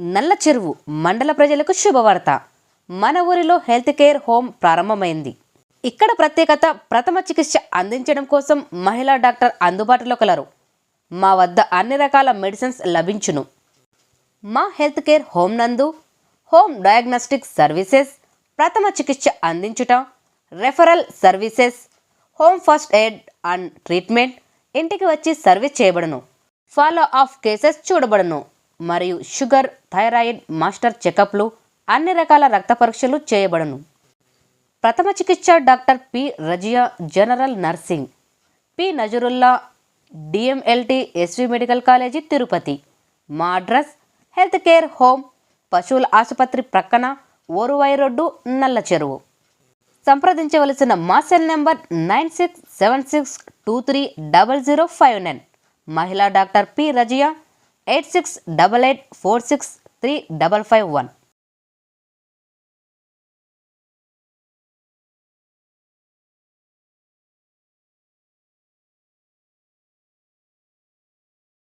నల్ల చెరువు మండల ప్రజలకు శుభవార్త. మన ఊరిలో హెల్త్ కేర్ హోమ్ ప్రారంభమైంది. ఇక్కడ ప్రత్యేకత ప్రథమ చికిత్స అందించడం కోసం మహిళా డాక్టర్ అందుబాటులో కలరు. మా వద్ద అన్ని రకాల మెడిసిన్స్ లభించును. మా హెల్త్ కేర్ హోమ్ నందు హోమ్ డయాగ్నోస్టిక్ సర్వీసెస్ ప్రథమ చికిత్స అందించుట referral services home first aid and treatment ఇంటికి వచ్చి సర్వీస్ చేయబడును. ఫాలో ఆఫ్ కేసెస్ చూడబడును. మరియు షుగర్ థైరాయిడ్ మాస్టర్ చెకప్లు అన్ని రకాల రక్త పరీక్షలు చేయబడును. ప్రథమ చికిత్స doctor P. Razia general nursing. P. Nazarullah DMLT SV medical college Tirupati. మా అడ్రస్ హెల్త్ కేర్ హోమ్ పశువుల ఆసుపత్రి ప్రక్కన ఓరువాయి రోడ్డు నల్ల చెరువు. సంప్రదించవలసిన మా cell number nine six seven six two three double zero five nine. మహిళా doctor P. Razia eight six double eight four six three double five one